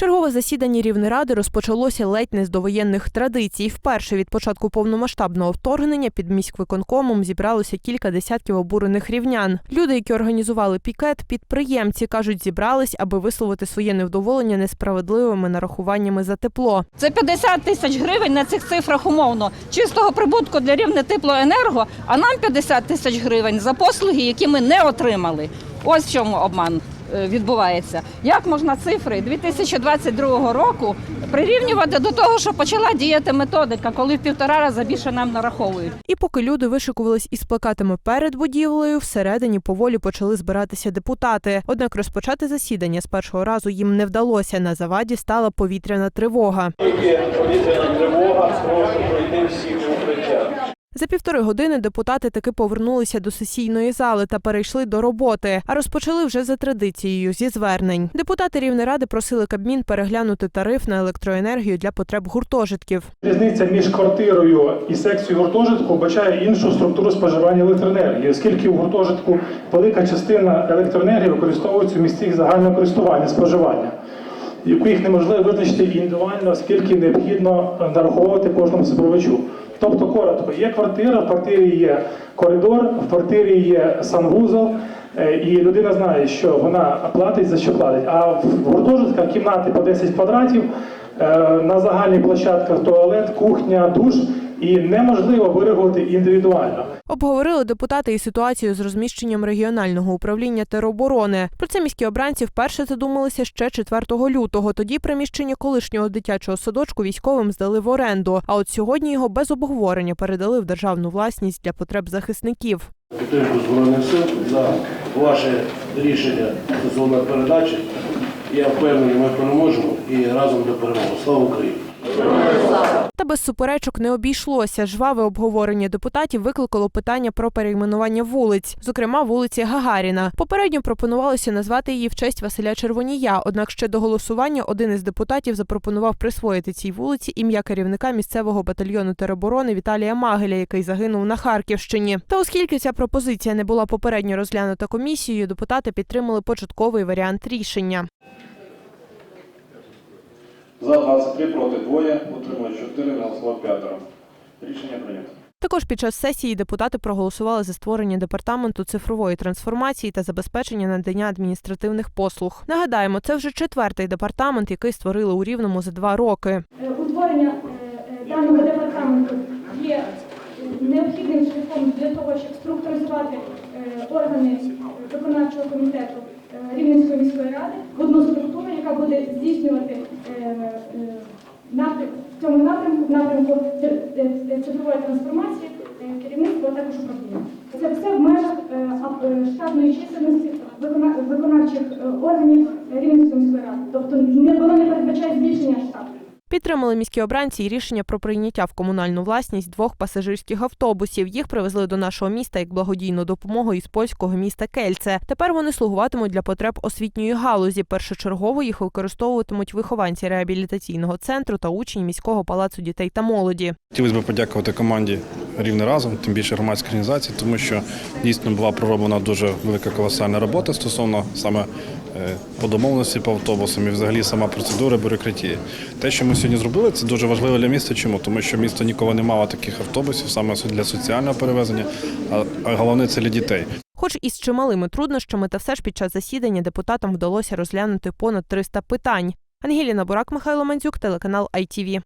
Чергове засідання Рівнеради розпочалося ледь не з довоєнних традицій. Вперше від початку повномасштабного вторгнення під міськвиконкомом зібралося кілька десятків обурених рівнян. Люди, які організували пікет, підприємці кажуть, зібрались, аби висловити своє невдоволення несправедливими нарахуваннями за тепло. Це 50 тисяч гривень на цих цифрах умовно чистого прибутку для рівне теплоенерго, а нам 50 тисяч гривень за послуги, які ми не отримали. Ось в чому обман відбувається. Як можна цифри 2022 року прирівнювати до того, що почала діяти методика, коли в півтора рази більше нам нараховують? І поки люди вишикувались із плакатами перед будівлею, всередині поволі почали збиратися депутати. Однак розпочати засідання з першого разу їм не вдалося. На заваді стала повітряна тривога. Повітряна тривога, прошу пройти всіх укриття. За півтори години депутати таки повернулися до сесійної зали та перейшли до роботи. А розпочали вже за традицією зі звернень. Депутати Рівнеради просили Кабмін переглянути тариф на електроенергію для потреб гуртожитків. Різниця між квартирою і секцією гуртожитку вбачає іншу структуру споживання електроенергії, оскільки у гуртожитку велика частина електроенергії використовується в місцях загального користування споживання, яку їх неможливо визначити індивідуально, оскільки необхідно нараховувати кожному споживачу. Тобто, коротко, є квартира, в квартирі є коридор, в квартирі є санвузол, е, і людина знає, що вона платить за що платить. А в гуртожитках кімнати по 10 квадратів, е, на загальних площадках туалет, кухня, душ, і неможливо вирегулювати індивідуально. Обговорили депутати і ситуацію з розміщенням регіонального управління тероборони. Про це міські обранці вперше задумалися ще 4 лютого. Тоді приміщення колишнього дитячого садочку військовим здали в оренду. А от сьогодні його без обговорення передали в державну власність для потреб захисників. підтримку Збройних сил за ваше рішення стосовно передачі. Я впевнений, ми переможемо і разом до перемоги. Слава Україні! Та без суперечок не обійшлося. Жваве обговорення депутатів викликало питання про перейменування вулиць, зокрема вулиці Гагаріна. Попередньо пропонувалося назвати її в честь Василя Червонія. Однак ще до голосування один із депутатів запропонував присвоїти цій вулиці ім'я керівника місцевого батальйону тероборони Віталія Магеля, який загинув на Харківщині. Та оскільки ця пропозиція не була попередньо розглянута комісією, депутати підтримали початковий варіант рішення. За 23, проти 2, утримують 4, не голосував 5. Рішення прийнято. Також під час сесії депутати проголосували за створення департаменту цифрової трансформації та забезпечення надання адміністративних послуг. Нагадаємо, це вже четвертий департамент, який створили у Рівному за два роки. Е, Утворення е, е, даного департаменту є необхідним шляхом для того, щоб структуризувати органи виконавчого комітету Рівненської міської ради в одну структуру, яка буде здійснювати в цьому напрямку, напрямку е, цифрової трансформації, е, керівництва, а також управління. Це все в межах е, е, штатної чисельності викона- виконавчих е, органів Рівненської міської ради. Тобто не воно не передбачає збільшення штату. Підтримали міські обранці і рішення про прийняття в комунальну власність двох пасажирських автобусів. Їх привезли до нашого міста як благодійну допомогу із польського міста Кельце. Тепер вони слугуватимуть для потреб освітньої галузі. Першочергово їх використовуватимуть вихованці реабілітаційного центру та учні міського палацу дітей та молоді. Хотілося б подякувати команді Рівне разом, тим більше громадській організації, тому що дійсно була пророблена дуже велика колосальна робота стосовно саме е, по домовленості по автобусам і взагалі сама процедура бюрократії. Те, що ми сьогодні зробили, це дуже важливо для міста. Чому? Тому що місто ніколи не мало таких автобусів, саме для соціального перевезення, а головне це для дітей. Хоч із чималими труднощами, та все ж під час засідання депутатам вдалося розглянути понад 300 питань. Ангеліна Бурак, Михайло Мандзюк, телеканал ITV.